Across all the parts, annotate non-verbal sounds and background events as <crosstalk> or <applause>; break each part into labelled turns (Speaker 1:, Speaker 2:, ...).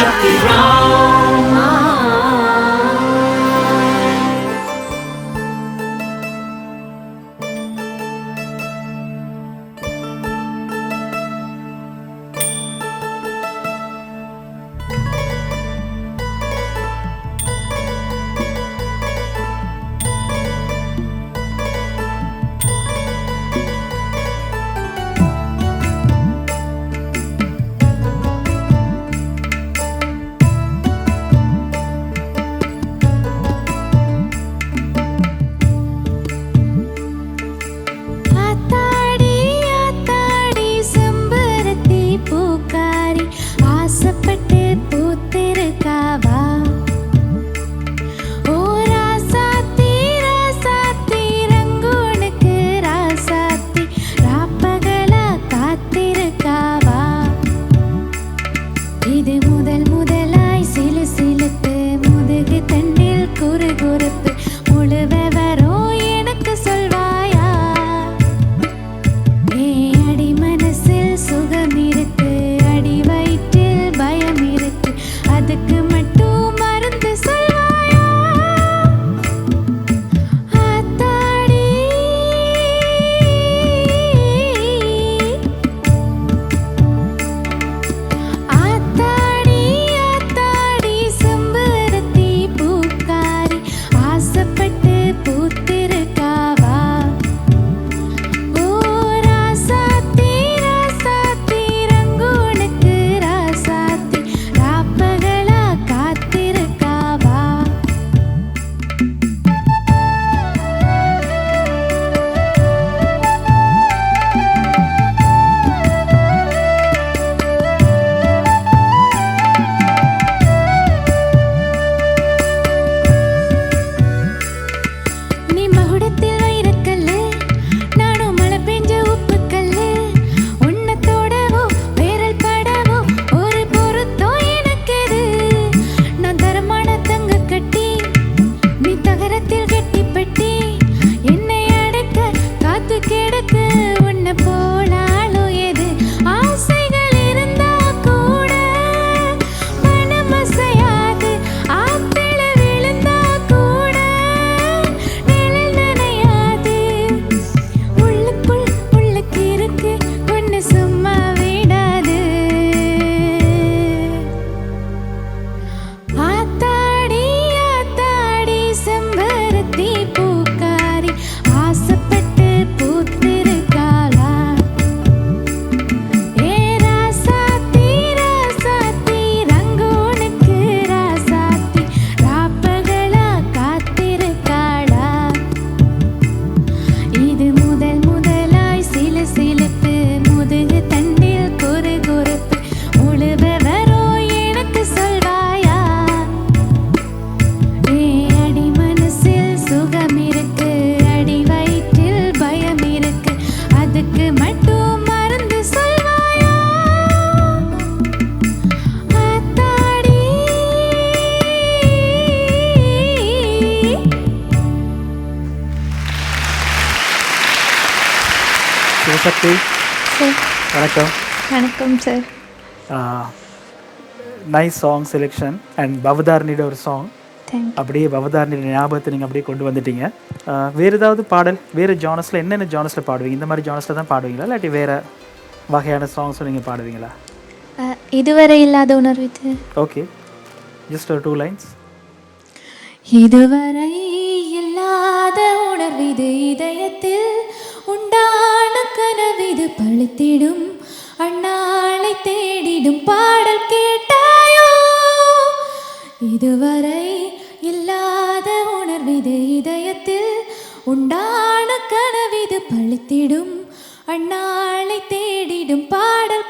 Speaker 1: should
Speaker 2: வணக்கம்
Speaker 3: சக்தி
Speaker 2: வணக்கம்.
Speaker 3: வணக்கம் sir.
Speaker 2: Nice song selection and பவதாரணியோட ஒரு சாங் அப்படியே பவதாரணியோட ஞாபகத்தை நீங்கள் அப்படியே கொண்டு வந்துட்டீங்க. வேறு ஏதாவது பாடல் வேறு ஜானஸில் என்னென்ன ஜானஸில் பாடுவீங்க? இந்த மாதிரி ஜானஸில் தான் பாடுவீங்களா? இல்லாட்டி வேறு வகையான சாங்ஸும் நீங்கள் பாடுவீங்களா?
Speaker 3: இதுவரை இல்லாத உணர்வு
Speaker 2: ஓகே ஜஸ்ட் ஒரு டூ லைன்ஸ்
Speaker 1: இதுவரை இல்லாத உணர்வு இது இதை அழைத்திடும். அண்ணாளை தேடிடும் பாடல் கேட்டாயோ? இதுவரை இல்லாத உணர்விது இதயத்தில் உண்டான கனவிது பழித்திடும். அண்ணாளை தேடிடும் பாடல்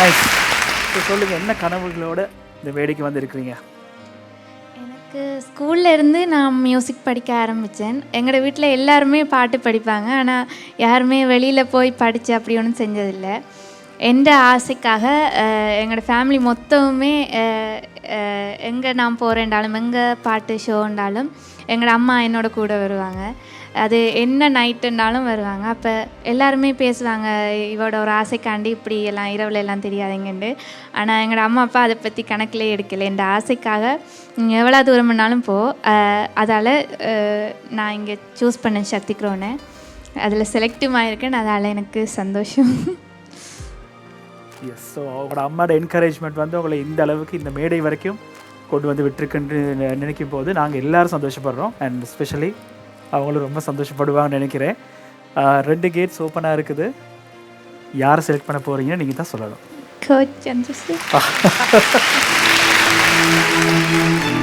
Speaker 2: நைஸ் இப்போ சொல்லுங்கள் என்ன கனவுகளோட இந்த வேலைக்கு வந்திருக்கிறீங்க?
Speaker 1: எனக்கு ஸ்கூலில் இருந்து நான் மியூசிக் படிக்க ஆரம்பித்தேன் எங்களோட வீட்டில் எல்லாருமே பாட்டு படிப்பாங்க. ஆனால் யாருமே வெளியில் போய் படித்து அப்படி ஒன்றும் செஞ்சதில்லை. எந்த ஆசைக்காக எங்களோட ஃபேமிலி மொத்தமுமே எங்கே நான் போகிறேன்டாலும் எங்கே பாட்டு ஷோண்டாலும் எங்களோட அம்மா என்னோட கூட வருவாங்க. அது என்ன நைட்டுன்னாலும் வருவாங்க. அப்போ எல்லாருமே பேசுவாங்க இவரோட ஒரு ஆசைக்காண்டி இப்படி எல்லாம் இரவில் எல்லாம் தெரியாதுங்கண்டு ஆனால் எங்களோட அம்மா அப்பா அதை பற்றி கணக்கிலே எடுக்கலை. இந்த ஆசைக்காக நீங்கள் எவ்வளோ தூரம்னாலும் போ. அதால் நான் இங்கே சூஸ் பண்ணேன் சக்திக்ரோனை அதில் செலக்டிவ் ஆகிருக்கேன் அதால் எனக்கு சந்தோஷம். <laughs>
Speaker 2: எஸ் ஸோ அவங்களோட அம்மாவோட என்கரேஜ்மெண்ட் வந்து உங்களை இந்த அளவுக்கு இந்த மேடை வரைக்கும் கொண்டு வந்து விட்டுருக்குன்னு நினைக்கும் போது நாங்கள் எல்லோரும் சந்தோஷப்படுறோம். அண்ட் ஸ்பெஷலி அவங்களும் ரொம்ப சந்தோஷப்படுவாங்கன்னு நினைக்கிறேன். ரெண்டு கேட்ஸ் ஓப்பனாக இருக்குது. யாரை செலக்ட் பண்ண போகிறீங்கன்னு நீங்கள் தான் சொல்லணும். <laughs>